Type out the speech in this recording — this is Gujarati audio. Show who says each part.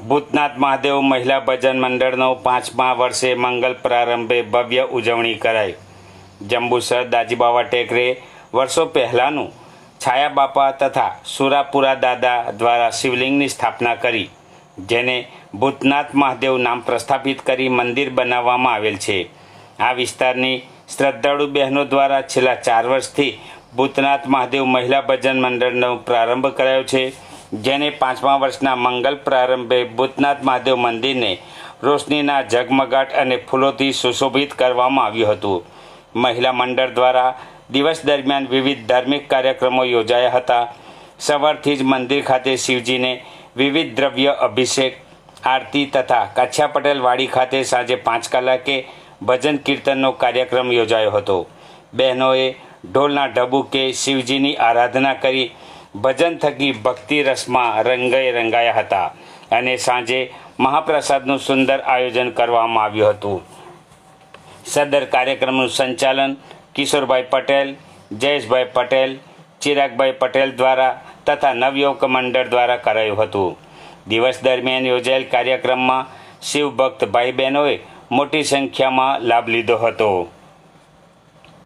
Speaker 1: ભૂતનાથ મહાદેવ મહિલા ભજન મંડળનો પાંચમા વર્ષે મંગલ પ્રારંભે ભવ્ય ઉજવણી કરાઈ. જંબુસર, દાજીબાવા ટેકરે વર્ષો પહેલાંનું છાયા બાપા તથા સુરાપુરા દાદા દ્વારા શિવલિંગની સ્થાપના કરી, જેને ભૂતનાથ મહાદેવ નામ પ્રસ્થાપિત કરી મંદિર બનાવવામાં આવેલ છે. આ વિસ્તારની શ્રદ્ધાળુ બહેનો દ્વારા છેલ્લા ચાર વર્ષથી ભૂતનાથ મહાદેવ મહિલા ભજન મંડળનો પ્રારંભ કરાયો છે. જેને પાંચમા વર્ષના મંગલ પ્રારંભે ભૂતનાથ મહાદેવ મંદિરને રોશનીના ઝગમગાટ અને ફૂલોથી સુશોભિત કરવામાં આવ્યું હતું. મહિલા મંડળ દ્વારા દિવસ દરમિયાન વિવિધ ધાર્મિક કાર્યક્રમો યોજાયા હતા. સવારથી જ મંદિર ખાતે શિવજીને વિવિધ દ્રવ્ય અભિષેક, આરતી તથા કાછા પટેલ વાડી ખાતે સાંજે પાંચ કલાકે ભજન કીર્તનનો કાર્યક્રમ યોજાયો હતો. બહેનોએ ઢોલના ઢબુકે શિવજીની આરાધના કરી ભજન થકી ભક્તિ રસમાં રંગાઈ રંગાયા હતા અને સાંજે મહાપ્રસાદનું સુંદર આયોજન કરવામાં આવ્યું હતું. સદર કાર્યક્રમનું સંચાલન કિશોરભાઈ પટેલ, જયેશભાઈ પટેલ, ચિરાગભાઈ પટેલ દ્વારા તથા નવયુવક મંડળ દ્વારા કરાયું હતું. દિવસ દરમિયાન યોજાયેલ કાર્યક્રમમાં શિવભક્ત ભાઈ બહેનોએ મોટી સંખ્યામાં લાભ લીધો હતો.